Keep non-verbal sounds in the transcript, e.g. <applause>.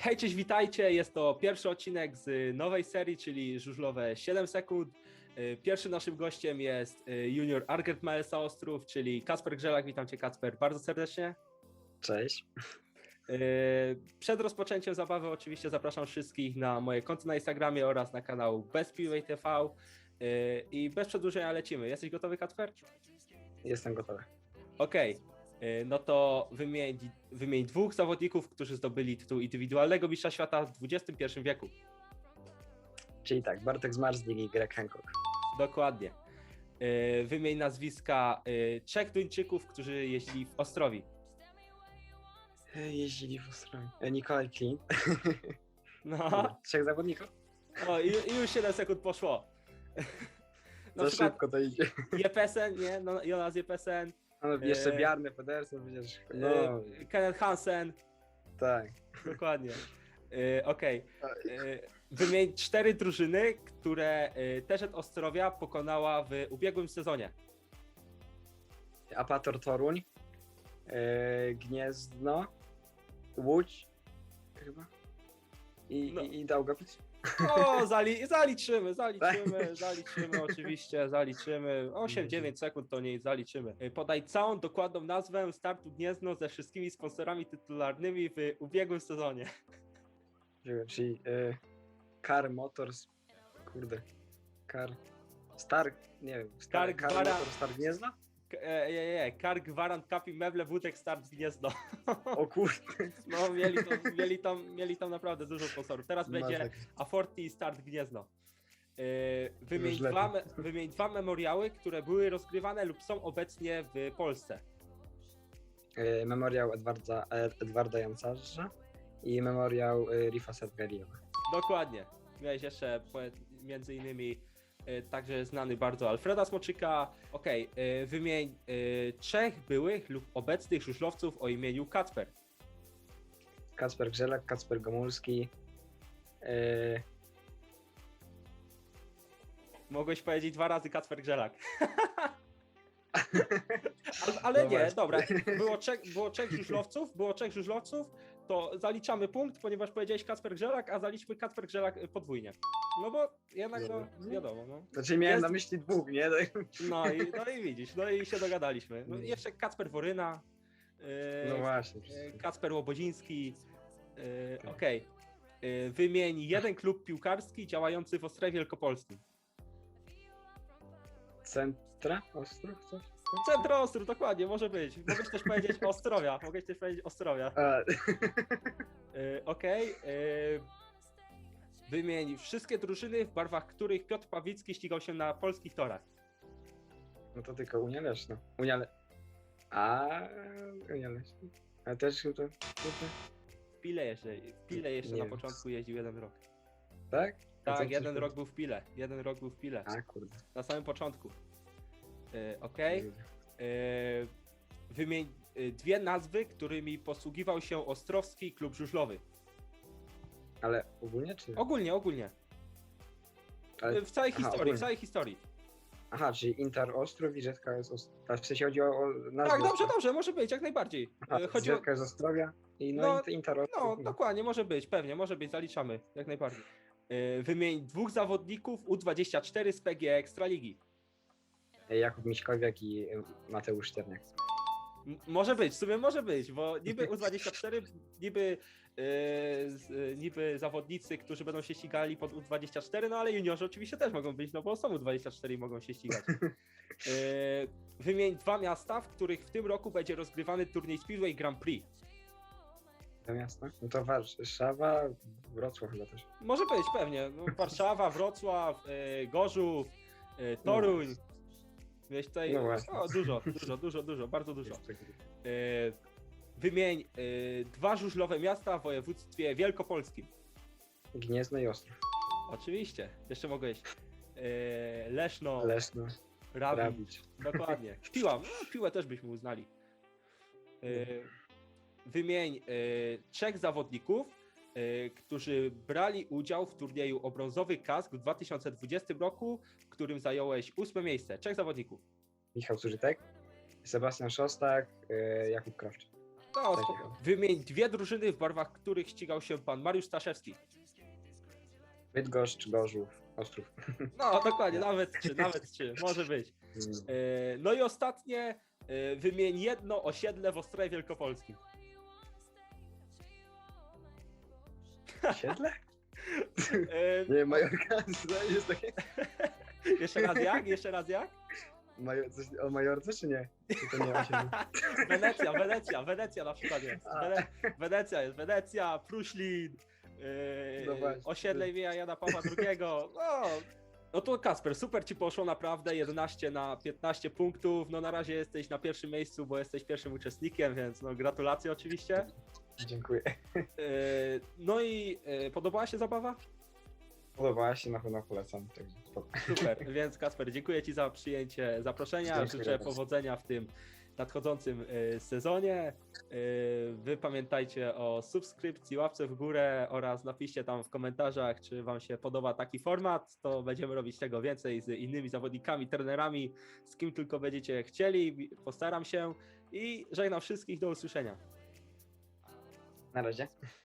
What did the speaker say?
Hej, cześć, witajcie. Jest to pierwszy odcinek z nowej serii, czyli żużlowe 7 sekund. E, Pierwszym naszym gościem jest e, junior Argent Malesa Ostrów, czyli Kasper Grzelak. Witam cię, Kasper, bardzo serdecznie. Cześć. Przed rozpoczęciem zabawy oczywiście zapraszam wszystkich na moje konto na Instagramie oraz na kanał Bezpiłej TV. I bez przedłużenia lecimy. Jesteś gotowy, Kasper? Jestem gotowy. Okej, y, no to wymień, wymień dwóch zawodników, którzy zdobyli tytuł indywidualnego mistrza świata w XXI wieku. Czyli tak, Bartek Zmarzlik i Greg Hancock. Dokładnie. Y, Wymień nazwiska y, trzech Duńczyków, którzy jeździli w Ostrowi. E, Jeździli w Ostrowie. E, Nikolaj Klin. <laughs> No, Trzech zawodników? o, i, i już 7 sekund poszło. <laughs> Na Za przykład szybko to idzie. Jepesen, nie? No, Jonas Jepesen, No, jeszcze E, Bjarne Pedersen przecież. No, y, Kenneth Hansen, tak. dokładnie. Y, Okej. Y, Wymień cztery drużyny, które Terzet Ostrowia pokonała w ubiegłym sezonie. Apator Toruń. E, Gniezno. Łódź. Chyba. I, No. i, i Daugavpils. O, zali, zaliczymy, zaliczymy, zaliczymy oczywiście, zaliczymy. 8-9 sekund to nie zaliczymy. Y, Podaj całą dokładną nazwę startu Gniezno ze wszystkimi sponsorami tytularnymi w ubiegłym sezonie. Czyli e, Car Motors. Kurde. Car. Star. Nie wiem. Star, Car Car Motors Star Gniezno? E, Nie, nie, nie, Kark, Gwarant, Kapi, Meble, Wódek, Start Gniezno. O kurde. <laughs> No, mieli, to, mieli, tam, mieli tam naprawdę dużo sponsorów. Teraz będzie. Aforti i Start Gniezno. Yy, Wymień dwa, wymień dwa memoriały, które były rozgrywane lub są obecnie w Polsce. E, Memoriał Edwarda, Ed- Edwarda Jancarza i memoriał e, Rifa Sedgariowa. Dokładnie. Miałeś jeszcze między innymi także znany bardzo Alfreda Smoczyka. Okej, yy, wymień yy, trzech byłych lub obecnych żużlowców o imieniu Kacper. Kacper Grzelak, Kacper Gomulski. E, Mogłeś powiedzieć dwa razy Kacper Grzelak. <laughs> <laughs> Ale, ale No nie, właśnie. dobra. Było trzech, było trzech żużlowców, było trzech żużlowców, to zaliczamy punkt, ponieważ powiedziałeś Kacper Grzelak, a zaliczmy Kacper Grzelak y, podwójnie. No bo jednak no, wiadomo, no. znaczy miałem Jest- na myśli dwóch, nie? No i, no i widzisz, no i się dogadaliśmy. No, i jeszcze Kacper Woryna, yy, No właśnie. yy, Kacper Łobodziński, yy, okej. Yy, Wymień jeden klub piłkarski działający w Ostrowie Wielkopolskim. Centra? Ostrów? Coś? Centro Ostrów, dokładnie, może być. Mogłeś też powiedzieć Ostrowia, mogłeś też powiedzieć Ostrowia. Yy, Okej. yy, Wymień wszystkie drużyny, w barwach których Piotr Pawlicki ścigał się na polskich torach. no to tylko Unia Leszna. Unia Le... A Unia Leszna. A też to- W Pile jeszcze, w Pile jeszcze Nie na wiem. początku jeździł jeden rok. Tak? A co Tak, jeden rok był w Pile. Jeden rok był w Pile. A kurde. Na samym początku. Yy, Okej. Yy, Wymień yy, dwie nazwy, którymi posługiwał się Ostrowski Klub Żużlowy. Ale ogólnie czy? Ogólnie, ogólnie. Ale... W całej aha, historii, w ogólnie. całej historii. Aha, czyli Inter Ostrów i Rzetka jest Ostrów. A w sensie chodzi o, o nazwę. Tak, dobrze, dobrze, może być, jak najbardziej. Chodzi o, Rzetka jest Ostrowia i no, No, Ostrów. No, dokładnie, może być, pewnie, może być, zaliczamy, jak najbardziej. Wymień dwóch zawodników U24 z PG Ekstraligi. Jakub Miśkowiak i e, Mateusz Czerniak. M- Może być, w sumie może być, bo niby U24, niby, yy, yy, niby zawodnicy, którzy będą się ścigali pod U24, no ale juniorzy oczywiście też mogą być, no bo są U24 i mogą się ścigać. Yy, Wymień dwa miasta, w których w tym roku będzie rozgrywany turniej Speedway Grand Prix. To miasto? No to Warszawa, Wrocław chyba też. Może być, pewnie. No, Warszawa, Wrocław, e, Gorzów, e, Toruń. Wiesz tutaj. No o, dużo, dużo, dużo, dużo, bardzo dużo. E, wymień e, dwa żużlowe miasta w województwie wielkopolskim. Gniezno i Ostrów. Oczywiście. Jeszcze mogłeś. E, Leszno, Leszno. Rawicz. Dokładnie. Piła. No, piłę też byśmy uznali. E, wymień e, trzech zawodników, którzy brali udział w turnieju o brązowy kask w 2020 roku, w którym zająłeś ósme miejsce. Trzech zawodników. Michał Zużytek, Sebastian Szostak, e, Jakub Krawczyk. No. Wymień dwie drużyny, w barwach których ścigał się pan Mariusz Staszewski. Bydgoszcz, Gorzów, Ostrów. <laughs> No, dokładnie, nawet trzy, nawet trzy, może być. <laughs> E, No i ostatnie, e, wymień jedno osiedle w Ostrowie Wielkopolskim. Siedle? <laughs> E, Nie, Majorka, <laughs> jest takie... <laughs> Jeszcze raz jak? Jeszcze raz jak? Major, coś o Majorce, czy nie? Czy to nie? Wenecja, Wenecja, Wenecja na przykład jest. Wene Wenecja jest, Wenecja, Pruślin, yy, No właśnie. osiedle imienia Jana Pawła II. No, no to Kasper, super ci poszło naprawdę, 11 na 15 punktów. No na razie jesteś na pierwszym miejscu, bo jesteś pierwszym uczestnikiem, więc no gratulacje oczywiście. Dziękuję. Yy, no i yy, podobała się zabawa? Podobała się, na pewno polecam. Spoko. Super, więc Kasper, dziękuję Ci za przyjęcie zaproszenia. Dziękuję Życzę bardzo. powodzenia w tym nadchodzącym y, sezonie. Y, Wy pamiętajcie o subskrypcji, łapce w górę oraz napiszcie tam w komentarzach, czy Wam się podoba taki format. To będziemy robić tego więcej z innymi zawodnikami, trenerami, z kim tylko będziecie chcieli. Postaram się i żegnam wszystkich. Do usłyszenia. Na razie.